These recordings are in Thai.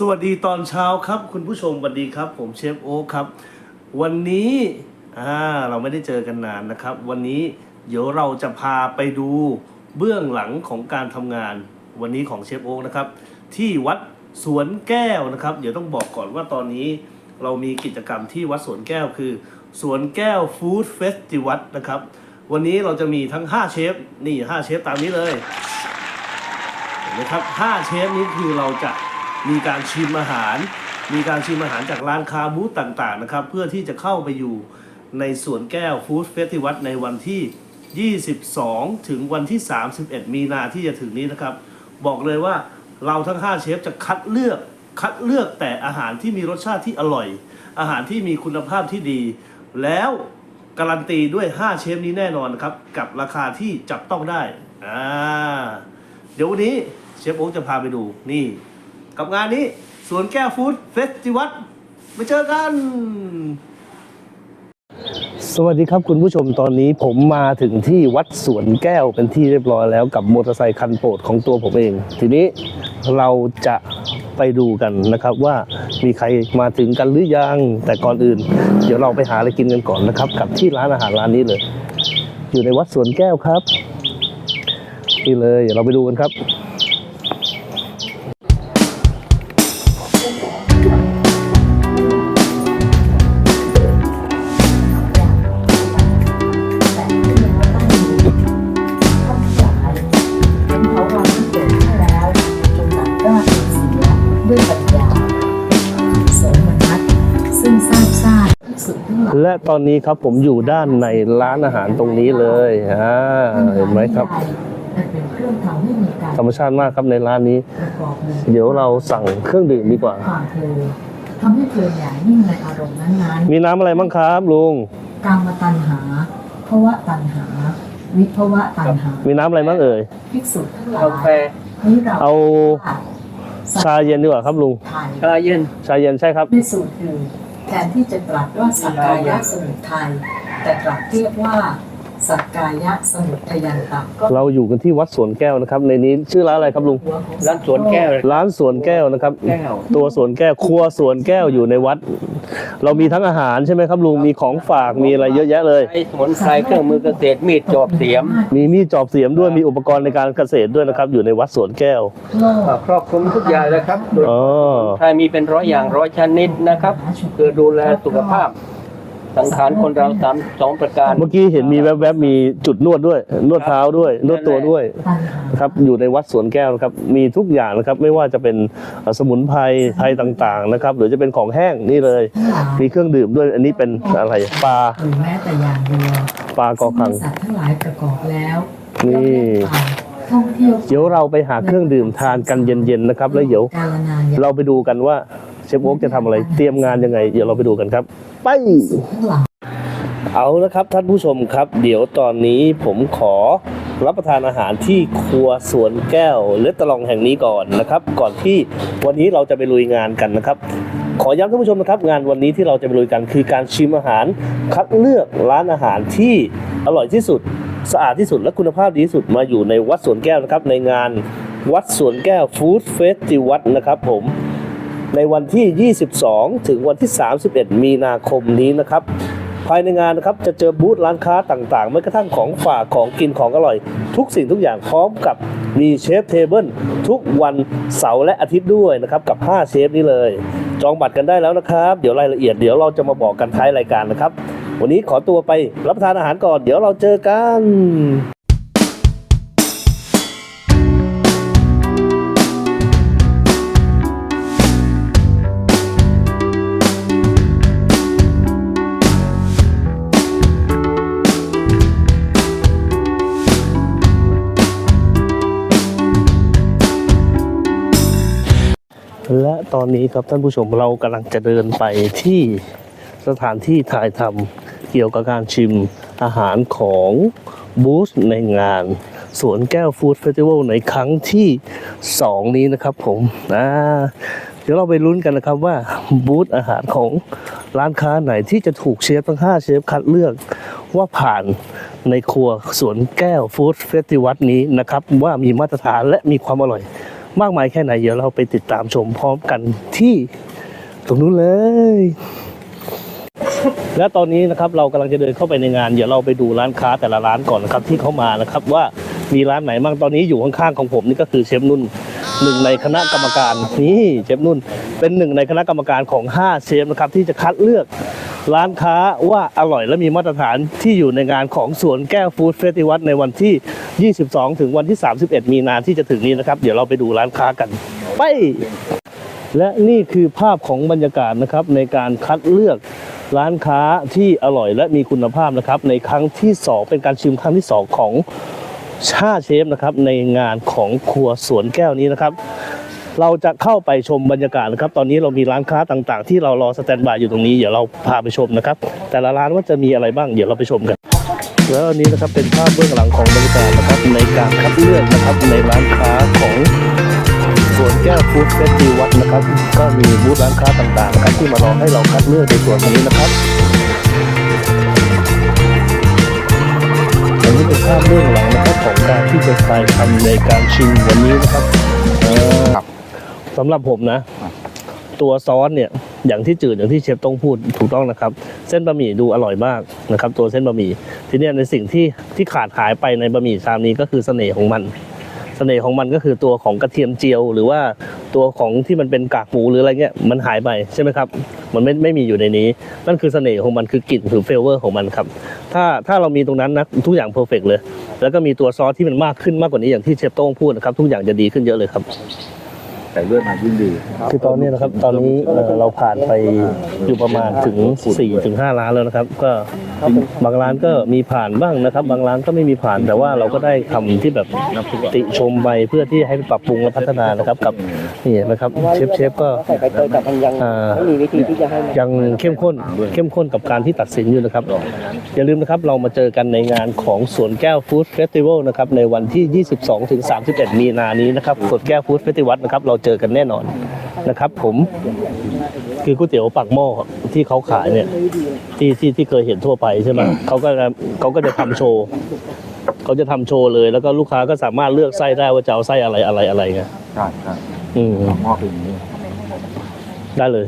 สวัสดีตอนเช้าครับ คุณผู้ชมสวัสดีครับ ผมเชฟโอ๊คครับ วันนี้อ่าเราไม่ได้เจอกันนานนะครับ วันนี้เดี๋ยวเราจะพาไปดูเบื้องหลังของการทำงาน วันนี้ของเชฟโอ๊คนะครับ ที่วัดสวนแก้วนะครับ เดี๋ยวต้องบอกก่อนว่าตอนนี้เรามีกิจกรรมที่วัดสวนแก้วคือ สวนแก้วฟู้ดเฟสติวัลนะครับ วันนี้เราจะมีทั้ง 5 เชฟ นี่ 5 เชฟตามนี้เลยเห็นะครับ5เชฟนี้คือเราจะ มีการชิมอาหาร มีการชิมอาหารจากร้านค้าบูธต่างๆนะครับ เพื่อที่จะเข้าไปอยู่ในสวนแก้วฟู้ดเฟสติวัลในวันที่ 22 ถึงวันที่ 31 มีนาที่จะถึงนี้นะครับ บอกเลยว่าเราทั้ง 5 เชฟจะคัดเลือกคัดเลือกแต่อาหารที่มีรสชาติที่อร่อย อาหารที่มีคุณภาพที่ดี แล้วการันตีด้วย 5 เชฟนี้แน่นอนครับ กับราคาที่จับต้องได้อ่าเดี๋ยววันนี้เชฟโอ๊คจะพาไปดูนี่ กับงานนี้สวนแก้วฟู้ดเฟสติวัลไปเจอกัน สวัสดีครับคุณผู้ชมตอนนี้ผมมาถึงที่วัดสวนแก้วเป็นที่เรียบร้อยแล้วกับมอเตอร์ไซคันโปรดของตัวผมเอง ทีนี้เราจะไปดูกันนะครับว่ามีใครมาถึงกันหรือยัง แต่ก่อนอื่น เดี๋ยวเราไปหาอะไรกินกันก่อนนะครับ กับที่ร้านอาหารร้านนี้เลย อยู่ในวัดสวนแก้วครับนี่เลยเดี๋ยวเราไปดูกันครับ และตอนนี้ครับผมอยู่ด้านในร้านอาหารตรงนี้เลยอ่าเห็นไหมครับมันเป็นเครื่องทำให้มีการธรรมชาติมากครับในร้านนี้ประกอบเลยเดี๋ยวเราสั่งเครื่องดื่มดีกว่าความเพลินทำให้เพลินอย่างยิ่งในอารมณ์นั้นมีน้ำอะไรบ้างครับลุงๆกามตัณหาภวะตัณหา วิภวะตัณหา มีน้ำอะไรบ้างเอ่ยภิกษุทั้งหลายกาแฟนี้เราเอาชาเย็นดีกว่าครับลุงไทยชาเย็นชาเย็นใช่ครับในสูตรอื่น แทนที่จะตรัสว่าสักกายะสมุทัยแต่ตรัสเรียกว่าสักกายะสมุทยันตะก็เราอยู่กันที่วัดสวนแก้วนะครับ ในนี้ชื่อร้านอะไรครับลุงหัวของร้านสวนแก้ว ร้านสวนแก้วนะครับแก้วตัวสวนแก้วครัวสวนแก้วอยู่ในวัด เรามีทั้งอาหารใช่ไหมครับลุงมีของฝากมีอะไรเยอะแยะเลยใช้สมุนไพรเครื่องมือเกษตรมีดจอบเสียมมีมีดจอบเสียมด้วยมีอุปกรณ์ในการเกษตรด้วยนะครับอยู่ในวัดสวนแก้วโลกครอบคลุมทุกอย่างเลยครับโดยอ๋อ ไทยมีเป็นร้อยอย่างร้อยชนิดนะครับคือดูแลสุขภาพ สังขารคนเราสามสองประการ เมื่อกี้เห็นมีแวบๆมีจุดนวดด้วย นวดเท้าด้วย นวดตัวด้วยตัณหานะครับอยู่ในวัดสวนแก้วนะครับมีทุกอย่างนะครับไม่ว่าจะเป็นเอ่อสมุนไพรไทยต่างๆนะครับหรือจะเป็นของแห้งนี่เลยทั้งหลายมีเครื่องดื่มด้วยอันนี้เป็นอะไรปลาหรือแม้แต่อย่างเดียวปลากอคังซึ่สัตว์ทั้งหลายประกอบแล้วนี่ย่อมได้ไปท่องเที่ยวเดี๋ยวเราไปหาเครื่องดื่มทานกันเย็นๆนะครับ แล้วเดี๋ยวกาลนานอย่างเราไปดูกันว่า เชฟโอ๊กจะทำอะไรเตรียมงานยังไง เดี๋ยวเราไปดูกันครับ ไปทั้งหลายเอาละครับท่านผู้ชมครับ เดี๋ยวตอนนี้ผมขอรับประทานอาหารที่ครัวสวนแก้วเลตตลองแห่งนี้ก่อนนะครับ ก่อนที่วันนี้เราจะไปลุยงานกันนะครับขอย้ำท่านผู้ชมนะครับ งานวันนี้ที่เราจะไปลุยกันคือการชิมอาหารคัดเลือกร้านอาหารที่อร่อยที่สุด สะอาดที่สุดและคุณภาพดีที่สุดมาอยู่ในวัดสวนแก้วนะครับ ในงานวัดสวนแก้วฟู้ดเฟสติวัลนะครับผม ในวันที่ 22 ถึงวันที่ 31 มีนาคมนี้นะครับ ภายในงานนะครับจะเจอบูธร้านค้าต่างๆแม้กระทั่งของฝากของกินของอร่อย ทุกสิ่งทุกอย่างพร้อมกับมีเชฟเทเบิลทุกวันเสาร์และอาทิตย์ด้วยนะครับ กับ 5 เชฟนี้เลย จองบัตรกันได้แล้วนะครับ เดี๋ยวรายละเอียดเดี๋ยวเราจะมาบอกกันท้ายรายการนะครับ วันนี้ขอตัวไปรับประทานอาหารก่อน เดี๋ยวเราเจอกัน ตอนนี้ครับท่านผู้ชมเรากำลังจะเดินไปที่สถานที่ถ่ายทำเกี่ยวกับการชิมอาหารของบูธในงาน สวนแก้วฟู้ดเฟสติวัลในครั้งที่ 2 นี้นะครับผมอ่าเดี๋ยวเราไปลุ้นกันนะครับว่าบูธอาหารของร้านค้าไหนที่จะถูกเชฟทั้ง 5 เชฟคัดเลือกว่าผ่านในครัวสวนแก้วฟู้ดเฟสติวัลนี้นะครับ ว่ามีมาตรฐานและมีความอร่อย มากมายแค่ไหน เดี๋ยวเราไปติดตามชมพร้อมกันที่ตรงนู้นเลย และตอนนี้นะครับเรากำลังจะเดินเข้าไปในงาน เดี๋ยวเราไปดูร้านค้าแต่ละร้านก่อนนะครับที่เขามานะครับว่ามีร้านไหนบ้างตอนนี้อยู่ข้างๆของผมนี่ก็คือเชฟนุ่นหนึ่งในคณะกรรมการนี่เชฟนุ่นเป็นหนึ่งในคณะกรรมการของ 5 เชฟนะครับที่จะคัดเลือกร้านค้าว่าอร่อยและมีมาตรฐานที่อยู่ในงานของสวนแก้วฟู้ดเฟสติวัลในวันที่ 22 ถึงวันที่ 31 มีนาที่จะถึงนี้นะครับ เดี๋ยวเราไปดูร้านค้ากัน ไป และนี่คือภาพของบรรยากาศนะครับ ในการคัดเลือกร้านค้าที่อร่อยและมีคุณภาพนะครับ ในครั้งที่ 2 เป็นการชิมครั้งที่ 2 ของชาเชฟนะครับ ในงานของครัวสวนแก้วนี้นะครับ เราจะเข้าไปชมบรรยากาศนะครับ ตอนนี้เรามีร้านค้าต่างๆ ที่เรารอสแตนบายอยู่ตรงนี้เดี๋ยวเราพาไปชมนะครับ แต่ละร้านว่าจะมีอะไรบ้างเดี๋ยวเราไปชมกัน แล้วอันนี้นะครับเป็นภาพเบื้องหลังของบรรยากาศนะครับในการคัดเลือกนะครับในร้านค้าของสวนแก้วฟู้ดเฟสติวัลนะครับ ก็มีบูธร้านค้าต่างๆนะครับที่มารอให้เราคัดเลือกในส่วนนี้นะครับอันนี้เป็นภาพเบื้องหลังนะครับของการที่จะไปทำในการชิมวันนี้นะครับเอ่อครับสำหรับผมนะ ตัวซอสเนี่ย อย่างที่จืดอย่างที่เชฟต้องพูดถูกต้องนะครับ เส้นบะหมี่ดูอร่อยมากนะครับ ตัวเส้นบะหมี่ทีนี้ในสิ่งที่ที่ขาดหายไปในบะหมี่ชามนี้ก็คือเสน่ห์ของมันเสน่ห์ของมันก็คือตัวของกระเทียมเจียว หรือว่าตัวของที่มันเป็นกากหมูหรืออะไรเงี้ยมันหายไปใช่ไหมครับ มันไม่ไม่มีอยู่ในนี้ นั่นคือเสน่ห์ของมันคือกลิ่นคือเฟลเวอร์ของมันครับ ถ้าถ้าเรามีตรงนั้นนะทุกอย่างเพอร์เฟกเลย แล้วก็มีตัวซอสที่มันมากขึ้นมากกว่านี้อย่างที่เชฟโต้งพูดนะครับ ทุกอย่างจะดีขึ้นเยอะเลยครับ ส่เลือดมายิ่งดีคือตอนนี้นะครับตอนนี้เราผ่านไปอยู่ประมาณถึง4ถึง5ร้านแล้วนะครับ ก็ บางร้านก็มีผ่านบ้างนะครับ บางร้านก็ไม่มีผ่านแต่ว่าเราก็ได้คำที่แบบติชมไปเพื่อที่ให้ปรับปรุงและพัฒนานะครับกับนี่นะครับเชฟเชฟก็ ใส่ใบเตยแต่มันยังอ่า ไม่มีวิธีที่จะให้มันยังเข้มข้นเข้มข้นกับการที่ตัดสินอยู่นะครับ อย่าลืมนะครับเรามาเจอกันในงานของสวนแก้วฟู้ดเฟสติวัลนะครับในวันที่ 22ถึง31 มีนานี้นะครับสวนแก้วฟู้ดเฟสติวัลนะครับเราเจอกันแน่นอน นะครับ ผมคือก๋วยเตี๋ยวปากหม้อที่เขาขายเนี่ยที่ที่ที่เคยเห็นทั่วไปใช่ไหมเขาก็จะเขาก็จะทำโชว์เขาจะทำโชว์เลย แล้วก็ลูกค้าก็สามารถเลือกไส้ได้ว่าจะเอาไส้อะไรอะไรอะไรไงใช่ใช่อืมหม้อเป็นอย่างนี้ได้เลย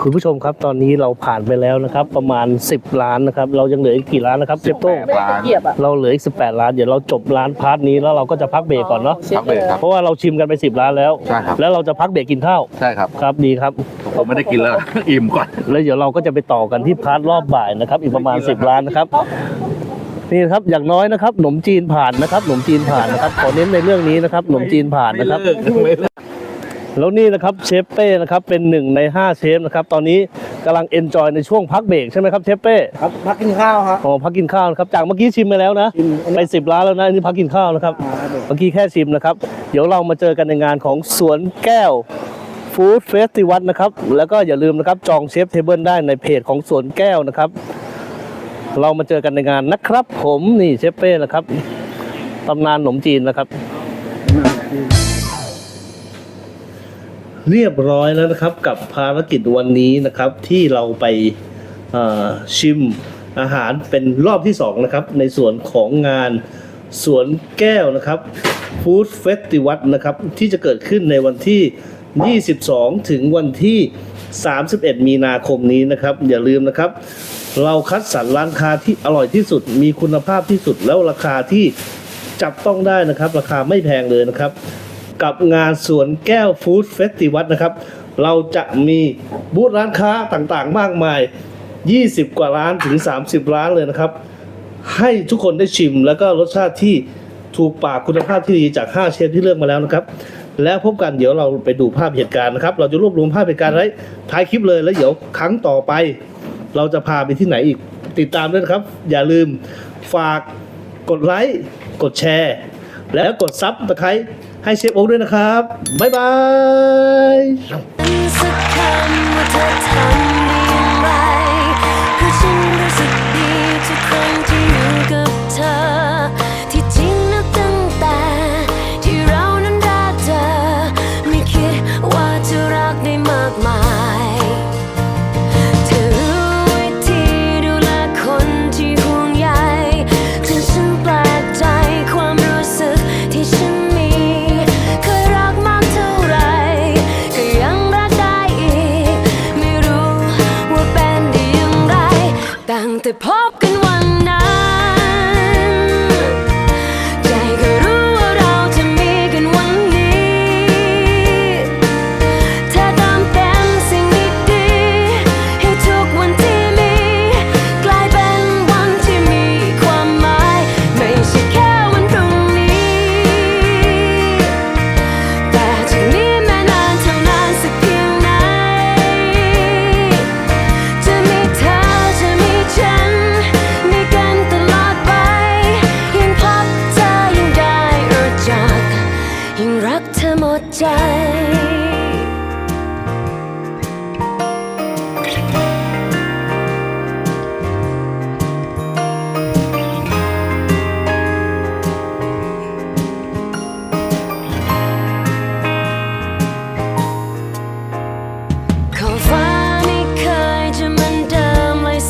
คุณผู้ชมครับตอนนี้เราผ่านไปแล้วนะครับ ประมาณ 10 ล้านนะครับ เรายังเหลืออีกกี่ร้านนะครับเชฟโต้งร้านเราเหลืออีก 18 ล้านเดี๋ยวเราจบร้านพาร์ทนี้แล้วเราก็จะพักเบรกก่อนเนาะพักเบรกครับ เพราะว่าเราชิมกันไป 10 ล้านแล้ว ใช่ครับ แล้วเราจะพักเบรกกินข้าวใช่ครับครับดีครับผมไม่ได้กินแล้วอิ่มก่อนแล้วเดี๋ยวเราก็จะไปต่อกันที่พาร์ทรอบบ่ายนะครับ อีกประมาณ 10 ล้านนะครับนี่นะครับอย่างน้อยนะครับขนมจีนผ่านนะครับขนมจีนผ่านนะครับขอเน้นในเรื่องนี้นะครับขนมจีนผ่านนะครับไม่เลิก แล้วนี่นะครับเชฟเป้นะครับเป็นหนึ่งใน 5 เชฟนะครับตอนนี้กำลังเอนจอยในช่วงพักเบรกใช่ไหมครับเชฟเป้ครับพักกินข้าวครับอ๋อพักกินข้าวนะครับจากเมื่อกี้ชิมไปแล้วนะชิมอันนี้ไปสิบร้านแล้วนะอันนี้พักกินข้าวนะครับเมื่อกี้แค่ชิมนะครับ เดี๋ยวเรามาเจอกันในงานของสวนแก้วฟู้ดเฟสติวัลนะครับแล้วก็อย่าลืมนะครับจองเชฟเทเบิลได้ในเพจของสวนแก้วนะครับ เรามาเจอกันในงานนะครับ ผมนี่เชฟเป้นะครับตำนานขนมจีนนะครับ เรียบร้อยแล้วนะครับกับภารกิจวันนี้นะครับที่เราไปชิมอาหารเป็นรอบที่สองนะครับในส่วนของงานสวนแก้วนะครับฟู้ดเฟสติวัลนะครับที่จะเกิดขึ้นในวันที่ 22 ถึงวันที่ 31 มีนาคมนี้นะครับ อย่าลืมนะครับ เราคัดสรรร้านค้าที่อร่อยที่สุด มีคุณภาพที่สุดแล้วราคาที่จับต้องได้นะครับ ราคาไม่แพงเลยนะครับ กับงานสวนแก้วฟู้ดเฟสติวัลนะครับ เราจะมีบูธร้านค้าต่างๆ มากมาย 20 กว่าร้านถึง 30 ร้านเลยนะครับ ให้ทุกคนได้ชิมแล้วก็รสชาติที่ถูกปากคุณภาพที่ดีจาก 5 เชฟที่เลือกมาแล้วนะครับ แล้วพบกันเดี๋ยวเราไปดูภาพเหตุการณ์นะครับ เราจะรวบรวมภาพเหตุการณ์ไว้ท้ายคลิปเลยแล้วเดี๋ยวครั้งต่อไป เราจะพาไปที่ไหนอีกติดตามด้วยนะครับ อย่าลืมฝากกดไลค์กดแชร์ แล้วกดซับตะไคร้ให้เชฟโอ๊กด้วยนะครับ บ๊ายบาย the pop. light.